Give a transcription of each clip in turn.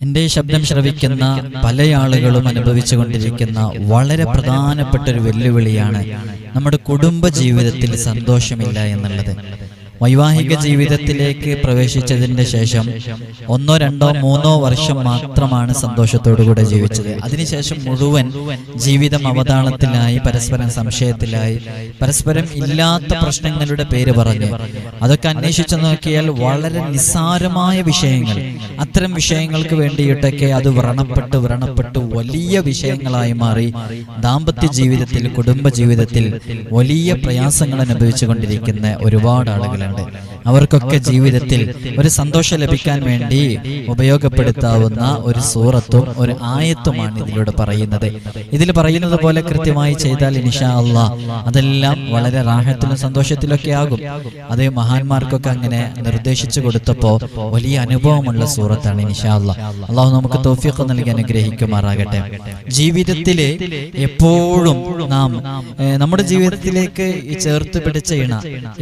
എന്റെ ശബ്ദം ശ്രവിക്കുന്ന പല ആളുകളും അനുഭവിച്ചുകൊണ്ടിരിക്കുന്ന വളരെ പ്രധാനപ്പെട്ട ഒരു വെല്ലുവിളിയാണ് നമ്മുടെ കുടുംബ ജീവിതത്തിൽ സന്തോഷമില്ല എന്നുള്ളത്. വൈവാഹിക ജീവിതത്തിലേക്ക് പ്രവേശിച്ചതിന്റെ ശേഷം ഒന്നോ രണ്ടോ മൂന്നോ വർഷം മാത്രമാണ് സന്തോഷത്തോടുകൂടെ ജീവിച്ചത്. അതിനുശേഷം മുഴുവൻ ജീവിതം അവതാളത്തിലായി പരസ്പരം സംശയത്തിലായി പരസ്പരം ഇല്ലാത്ത പ്രശ്നങ്ങളുടെ പേര് പറഞ്ഞു. അതൊക്കെ അന്വേഷിച്ചു നോക്കിയാൽ വളരെ നിസ്സാരമായ വിഷയങ്ങൾ. അത്തരം വിഷയങ്ങൾക്ക് വേണ്ടിയിട്ടൊക്കെ അത് വ്രണപ്പെട്ട് വ്രണപ്പെട്ട് വലിയ വിഷയങ്ങളായി മാറി. ദാമ്പത്യ ജീവിതത്തിൽ കുടുംബ ജീവിതത്തിൽ വലിയ പ്രയാസങ്ങൾ അനുഭവിച്ചുകൊണ്ടിരിക്കുന്ന ഒരുപാട് 两两 അവർക്കൊക്കെ ജീവിതത്തിൽ ഒരു സന്തോഷം ലഭിക്കാൻ വേണ്ടി ഉപയോഗപ്പെടുത്താവുന്ന ഒരു സൂറത്തും ഒരു ആയത്തുമാണ് ഇതിലൂടെ പറയുന്നത്. ഇതിൽ പറയുന്നത് പോലെ കൃത്യമായി ചെയ്താൽ ഇൻഷാ അല്ല അതെല്ലാം വളരെ റാഹത്തിലും സന്തോഷത്തിലൊക്കെ ആകും. അത് മഹാന്മാർക്കൊക്കെ അങ്ങനെ നിർദ്ദേശിച്ചു കൊടുത്തപ്പോൾ വലിയ അനുഭവമുള്ള സൂറത്താണ് ഇൻഷാ അല്ല. അള്ളാഹു നമുക്ക് തോഫിയൊക്കെ നൽകി അനുഗ്രഹിക്കുമാറാകട്ടെ. ജീവിതത്തിൽ എപ്പോഴും നാം നമ്മുടെ ജീവിതത്തിലേക്ക് ചേർത്ത് പിടിച്ച ഇണ.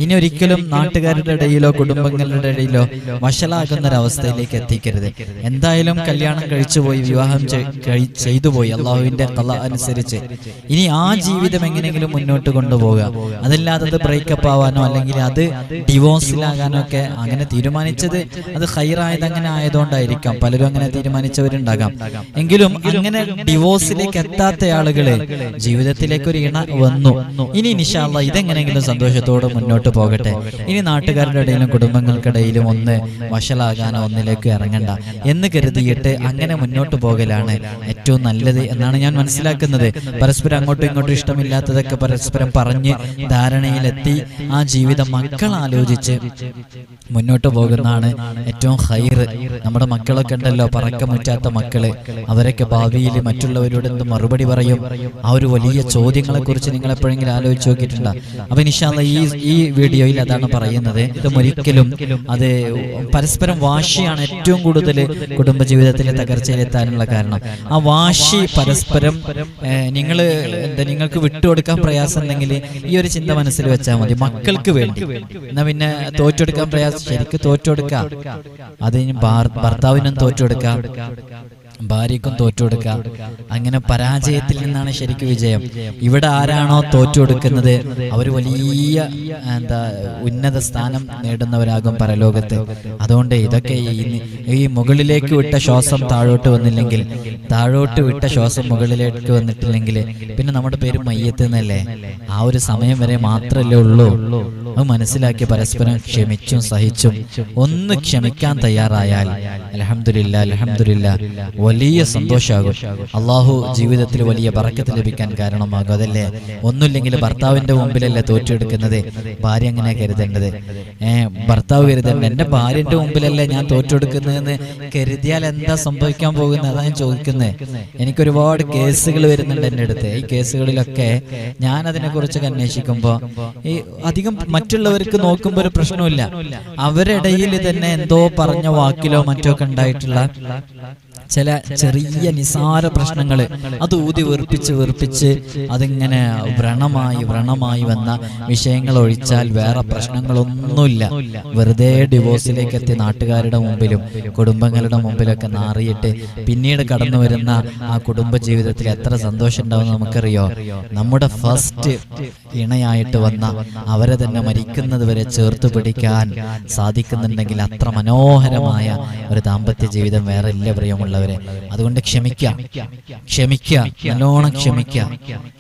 ഇനി ഒരിക്കലും നാട്ടുകാരുടെ ഇടയിലോ കുടുംബങ്ങളുടെ ഇടയിലോ വഷളാകുന്ന ഒരവസ്ഥയിലേക്ക് എത്തിക്കരുത്. എന്തായാലും കല്യാണം കഴിച്ചു പോയി വിവാഹം ചെയ്തു പോയി അള്ളാഹുവിന്റെ കല അനുസരിച്ച്. ഇനി ആ ജീവിതം എങ്ങനെയെങ്കിലും മുന്നോട്ട് കൊണ്ടുപോകുക അതല്ലാതെ അത് ബ്രേക്കപ്പ് ആവാനോ അല്ലെങ്കിൽ അത് ഡിവോഴ്സിലാകാനോ ഒക്കെ അങ്ങനെ തീരുമാനിച്ചത് അത് ഹൈറായത് അങ്ങനെ ആയതുകൊണ്ടായിരിക്കാം. പലരും അങ്ങനെ തീരുമാനിച്ചവരുണ്ടാകാം. എങ്കിലും അങ്ങനെ ഡിവോഴ്സിലേക്ക് എത്താത്ത ആളുകൾ ജീവിതത്തിലേക്ക് ഒരു ഇണ വന്നു. ഇനി നിഷാള്ള ഇതെങ്ങനെയെങ്കിലും സന്തോഷത്തോടെ മുന്നോട്ട് പോകട്ടെ. ഇനി നാട്ടുകാരുടെ ഇടയിലും കുടുംബങ്ങൾക്കിടയിലും ഒന്ന് വഷളാകാനോ ഒന്നിലേക്ക് ഇറങ്ങണ്ട. എന്ന് കരുതിയിട്ട് അങ്ങനെ മുന്നോട്ട് പോകലാണ് ഏറ്റവും നല്ലത് എന്നാണ് ഞാൻ മനസ്സിലാക്കുന്നത്. പരസ്പരം അങ്ങോട്ടും ഇങ്ങോട്ടും ഇഷ്ടമില്ലാത്തതൊക്കെ പരസ്പരം പറഞ്ഞ് ധാരണയിലെത്തി ആ ജീവിതം മക്കൾ ആലോചിച്ച് മുന്നോട്ട് പോകുന്നതാണ് ഏറ്റവും ഹൈർ. നമ്മുടെ മക്കളൊക്കെ ഉണ്ടല്ലോ പറക്കമുറ്റാത്ത മക്കൾ. അവരൊക്കെ ഭാവിയിൽ മറ്റുള്ളവരോട് എന്ത് മറുപടി പറയും? ആ ഒരു വലിയ ചോദ്യങ്ങളെ കുറിച്ച് നിങ്ങൾ എപ്പോഴെങ്കിലും ആലോചിച്ച് നോക്കിയിട്ടുണ്ടോ? അപ്പൊ നിഷാന്ത ഈ ഈ വീഡിയോയിൽ അതാണ് പറയുന്നത്. ഇതും ഒരിക്കലും അത് പരസ്പരം വാശിയാണ് ഏറ്റവും കൂടുതൽ കുടുംബജീവിതത്തിലെ തകർച്ചയിലെത്താനുള്ള കാരണം. ആ വാശി പരസ്പരം നിങ്ങൾ എന്താ നിങ്ങൾക്ക് വിട്ടുകൊടുക്കാൻ പ്രയാസം ഉണ്ടെങ്കിൽ ഈ ഒരു ചിന്ത മനസ്സിൽ വെച്ചാൽ മതി. മക്കൾക്ക് വേണ്ടി. എന്നാ പിന്നെ തോറ്റെടുക്കാൻ പ്രയാസം ശരിക്കും തോറ്റെടുക്കാം അതിന് ഭർത്താവിനും തോറ്റെടുക്കാം ഭാര്യക്കും തോറ്റുകൊടുക്കാം അങ്ങനെ പരാജയത്തിൽ നിന്നാണ് ശരിക്കും വിജയം. ഇവിടെ ആരാണോ തോറ്റുകൊടുക്കുന്നത് അവർ വലിയ എന്താ ഉന്നത സ്ഥാനം നേടുന്നവരാകും പരലോകത്ത്. അതുകൊണ്ട് ഇതൊക്കെ ഈ- ഈ മുകളിലേക്ക് വിട്ട ശ്വാസം താഴോട്ട് വന്നില്ലെങ്കിൽ താഴോട്ട് വിട്ട ശ്വാസം മുകളിലേക്ക് വന്നിട്ടില്ലെങ്കിൽ പിന്നെ നമ്മുടെ പേര് മയ്യത്ത് എന്നല്ലേ? ആ ഒരു സമയം വരെ മാത്രമല്ലേ ഉള്ളൂ. അത് മനസ്സിലാക്കി പരസ്പരം ക്ഷമിച്ചും സഹിച്ചും ഒന്ന് ക്ഷമിക്കാൻ തയ്യാറായാൽ അലഹമില്ല അലഹമില്ല വലിയ സന്തോഷമാകും അള്ളാഹു ജീവിതത്തിൽ വലിയ പറക്കത്ത് ലഭിക്കാൻ കാരണമാകും. അതല്ലേ? ഒന്നുമില്ലെങ്കിൽ ഭർത്താവിന്റെ മുമ്പിലല്ലേ തോറ്റെടുക്കുന്നത്? ഭാര്യ അങ്ങനെ കരുതേണ്ടത്? ഏഹ് ഭർത്താവ് കരുതേണ്ടത് എന്റെ ഭാര്യന്റെ മുമ്പിലല്ലേ ഞാൻ തോറ്റെടുക്കുന്നതെന്ന് കരുതിയാൽ എന്താ സംഭവിക്കാൻ പോകുന്നത്? അതാ ഞാൻ ചോദിക്കുന്നത് എനിക്ക് ഒരുപാട് കേസുകൾ വരുന്നുണ്ട് എന്റെ അടുത്ത്. ഈ കേസുകളിലൊക്കെ ഞാൻ അതിനെ കുറിച്ചൊക്കെ അന്വേഷിക്കുമ്പോൾ ഈ അധികം മറ്റുള്ളവർക്ക് നോക്കുമ്പോൾ ഒരു പ്രശ്നമില്ല അവരിടയിൽ തന്നെ എന്തോ പറഞ്ഞ വാക്കിലോ മറ്റോ ഒക്കെ ഉണ്ടായിട്ടുള്ള ചില ചെറിയ നിസാര പ്രശ്നങ്ങൾ. അത് ഊതി വെറുപ്പിച്ച് വെറുപ്പിച്ച് അതിങ്ങനെ വ്രണമായി വ്രണമായി വന്ന വിഷയങ്ങൾ ഒഴിച്ചാൽ വേറെ പ്രശ്നങ്ങളൊന്നുമില്ല. വെറുതെ ഡിവോഴ്സിലേക്ക് എത്തി നാട്ടുകാരുടെ മുമ്പിലും കുടുംബങ്ങളുടെ മുമ്പിലൊക്കെ നാറിയിട്ട് പിന്നീട് കടന്നു വരുന്ന ആ കുടുംബ ജീവിതത്തിൽ എത്ര സന്തോഷം ഉണ്ടാവും നമുക്കറിയോ? നമ്മുടെ ഫസ്റ്റ് ഇണയായിട്ട് വന്ന അവരെ തന്നെ മരിക്കുന്നത് വരെ ചേർത്ത് പിടിക്കാൻ സാധിക്കുന്നുണ്ടെങ്കിൽ അത്ര മനോഹരമായ ഒരു ദാമ്പത്യ ജീവിതം വേറെ ഇല്ല പ്രിയമുള്ളവരെ. അതുകൊണ്ട് ക്ഷമിക്കാം. ക്ഷമിക്കുക നല്ലോണം ക്ഷമിക്കുക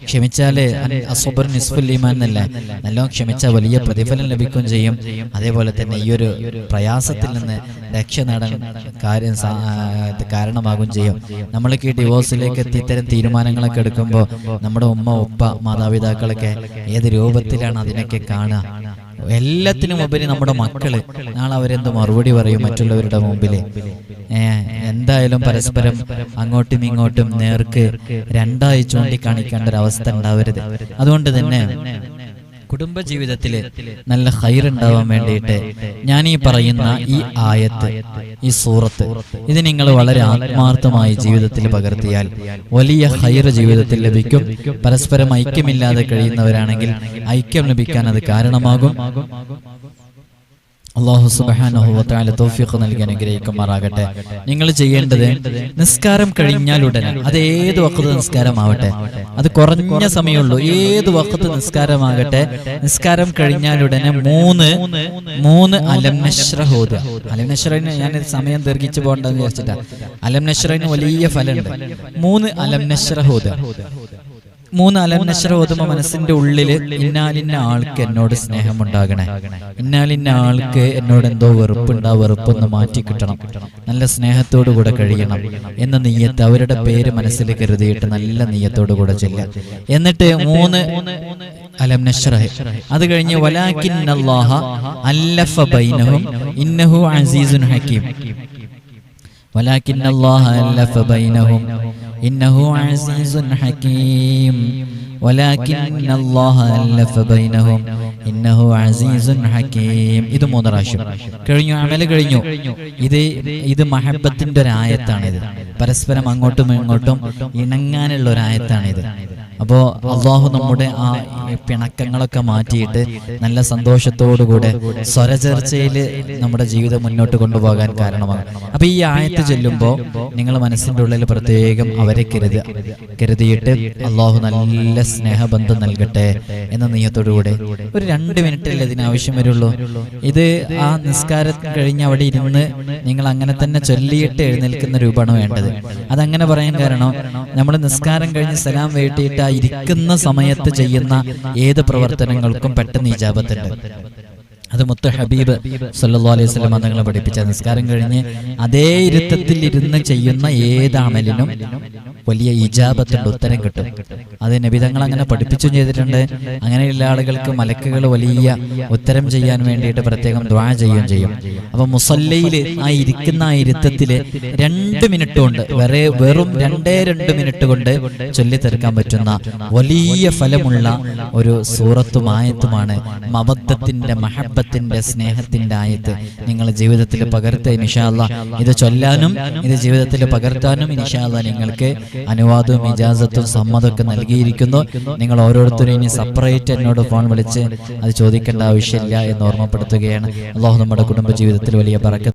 ക്ഷമിച്ചാലേ അസുബർ നിസ്ഫുൽ ഈമാൻ എന്നല്ലേ? നല്ലോണം ക്ഷമിച്ചാൽ വലിയ പ്രതിഫലം ലഭിക്കുകയും ചെയ്യും. അതേപോലെ തന്നെ ഈ ഒരു പ്രയാസത്തിൽ നിന്ന് രക്ഷ നേടാൻ കാര്യം കാരണമാകും ചെയ്യും. നമ്മൾക്ക് ഈ ഡിവോഴ്സിലേക്ക് എത്തി ഇത്തരം തീരുമാനങ്ങളൊക്കെ എടുക്കുമ്പോൾ നമ്മുടെ ഉമ്മ ഉപ്പ മാതാപിതാക്കളൊക്കെ ഏത് രൂപത്തിലാണ് അതിനൊക്കെ കാണുക? എല്ലാത്തിനും ഉപരി നമ്മുടെ മക്കൾ. നാളെ അവരെന്ത് മറുപടി പറയും മറ്റുള്ളവരുടെ മുമ്പിൽ. എന്തായാലും പരസ്പരം അങ്ങോട്ടും ഇങ്ങോട്ടും നേർക്ക് രണ്ടായി ചൂണ്ടിക്കാണിക്കേണ്ട ഒരു അവസ്ഥ ഉണ്ടാവരുത്. അതുകൊണ്ട് തന്നെ കുടുംബജീവിതത്തിൽ നല്ല ഹൈറുണ്ടാവാൻ വേണ്ടിയിട്ട് ഞാൻ ഈ പറയുന്ന ഈ ആയത്ത് ഈ സൂറത്ത് ഇത് നിങ്ങൾ വളരെ ആത്മാർത്ഥമായി ജീവിതത്തിൽ പകർത്തിയാൽ വലിയ ഹൈർ ജീവിതത്തിൽ ലഭിക്കും. പരസ്പരം ഐക്യമില്ലാതെ കഴിയുന്നവരാണെങ്കിൽ ഐക്യം ലഭിക്കാൻ അത് കാരണമാകും. അള്ളാഹു സുബാനുഭവത്താൽ തോഫിക്ക് നൽകി അനുഗ്രഹിക്കുമാറാകട്ടെ. നിങ്ങൾ ചെയ്യേണ്ടത് നിസ്കാരം കഴിഞ്ഞാൽ ഉടനെ അത് ഏത് വക്കത്ത് നിസ്കാരമാവട്ടെ. അത് കുറഞ്ഞ സമയമുള്ളൂ. ഏത് വക്കത്ത് നിസ്കാരമാകട്ടെ. നിസ്കാരം കഴിഞ്ഞാൽ ഉടനെ മൂന്ന് മൂന്ന് അലംനശ്ര ഹോദ അലംനശ്രന് ഞാൻ സമയം ദീർഘിച്ചു പോകണ്ടെന്ന് വിചാരിച്ചിട്ടാ. അലംനശ്രന് വലിയ ഫലമുണ്ട് മൂന്ന് അലംനശ്ര നഷ്റഹോദ മൂന്ന് അലം നശ്ര ഓതുമ്പോ മനസ്സിന്റെ ഉള്ളിൽ ഇന്നാലിന്ന ആൾക്ക് എന്നോട് സ്നേഹമുണ്ടാകണേ. ഇന്നാലിന്ന ആൾക്ക് എന്നോട് എന്തോ വെറുപ്പുണ്ട് ആ വെറുപ്പൊന്ന് മാറ്റി കിട്ടണം. നല്ല സ്നേഹത്തോടു കൂടെ കഴിയണം. എന്ന നീയത്ത് അവരുടെ പേര് മനസ്സിൽ കരുതിയിട്ട് നല്ല നീയത്തോടു കൂടെ ചെല്ലുക. എന്നിട്ട് മൂന്ന് അലം അത് കഴിഞ്ഞ് വലാക്കിൻ അല്ലഫ ബൈനഹും ഇന്നഹു അസീസുൻ ഹക്കീം. ولكن الله ألف بينهم إنه عزيز حكيم ولكن الله ألف بينهم إنه عزيز حكيم ഇത് മൂന്ന് പ്രാവശ്യം കഴിഞ്ഞു അമല് കഴിഞ്ഞു ഇത് ഇത് മഹബത്തിന്റെ ഒരു ആയത്താണിത് പരസ്പരം അങ്ങോട്ടും ഇങ്ങോട്ടും ഇണങ്ങാനുള്ള ഒരു ആയത്താണിത് അപ്പോ അള്ളാഹു നമ്മുടെ ആ പിണക്കങ്ങളൊക്കെ മാറ്റിയിട്ട് നല്ല സന്തോഷത്തോടുകൂടെ സ്വരചർച്ചയിൽ നമ്മുടെ ജീവിതം മുന്നോട്ട് കൊണ്ടുപോകാൻ കാരണമാകും. അപ്പൊ ഈ ആയത്ത് ചെല്ലുമ്പോൾ നിങ്ങൾ മനസ്സിന്റെ ഉള്ളിൽ പ്രത്യേകം അവരെ കരുതുക കരുതിയിട്ട് അള്ളാഹു നല്ല സ്നേഹബന്ധം നൽകട്ടെ എന്ന നീയത്തോടുകൂടെ ഒരു രണ്ട് മിനിറ്റല്ലേ ഇതിന് ആവശ്യം വരുള്ളൂ. ഇത് ആ നിസ്കാരം കഴിഞ്ഞ് അവിടെ ഇരുന്ന് നിങ്ങൾ അങ്ങനെ തന്നെ ചൊല്ലിയിട്ട് എഴുന്നേൽക്കുന്ന രൂപമാണ് വേണ്ടത്. അതങ്ങനെ പറയാൻ കാരണം നമ്മൾ നിസ്കാരം കഴിഞ്ഞ് സലാം വേട്ടിയിട്ട് ഇരിക്കുന്ന സമയത്ത് ചെയ്യുന്ന ഏത് പ്രവർത്തനങ്ങൾക്കും പെട്ടെന്ന് ഇജാബത്തുണ്ട്. അത് മുത്ത ഹബീബ് സല്ലു അലൈഹി വസല്ലം തങ്ങളെ പഠിപ്പിച്ച നിസ്കാരം കഴിഞ്ഞ് അതേ ഇരുത്തത്തിൽ ഇരുന്ന് ചെയ്യുന്ന ഏത് അമലിനും വലിയ ഇജാബത്തുണ്ട് ഉത്തരം കിട്ടും. അത് നബിതങ്ങൾ അങ്ങനെ പഠിപ്പിച്ചും ചെയ്തിട്ടുണ്ട്. അങ്ങനെയുള്ള ആളുകൾക്ക് മലക്കുകൾ വലിയ ഉത്തരം ചെയ്യാൻ വേണ്ടിയിട്ട് പ്രത്യേകം ദ്വാ ചെയ്യുകയും ചെയ്യും. അപ്പൊ മുസല്ലയിൽ ആ ഇരിക്കുന്ന ആ ഇരുത്തത്തിൽ രണ്ട് മിനിറ്റ് കൊണ്ട് വേറെ വെറും രണ്ടേ രണ്ട് മിനിറ്റ് കൊണ്ട് ചൊല്ലി തീർക്കാൻ പറ്റുന്ന വലിയ ഫലമുള്ള ഒരു സൂറത്തും ആയത്തുമാണ് മബദ്ധത്തിന്റെ മഹബത്തിന്റെ സ്നേഹത്തിന്റെ ആയത്ത്. നിങ്ങൾ ജീവിതത്തിൽ പകർത്ത ഇനിഷാല്ല ഇത് ചൊല്ലാനും ഇത് ജീവിതത്തിൽ പകർത്താനും ഇനിഷാല്ല നിങ്ങൾക്ക് അനുവാദവും ഇജാസത്തും സമ്മതമൊക്കെ നൽകിയിരിക്കുന്നു. നിങ്ങൾ ഓരോരുത്തരും ഇനി സെപ്പറേറ്റ് എന്നോട് ഫോൺ വിളിച്ച് അത് ചോദിക്കേണ്ട ആവശ്യമില്ല എന്ന് ഓർമ്മപ്പെടുത്തുകയാണ്. അള്ളാഹു നമ്മുടെ കുടുംബ ജീവിതത്തിൽ വലിയ പറക്ക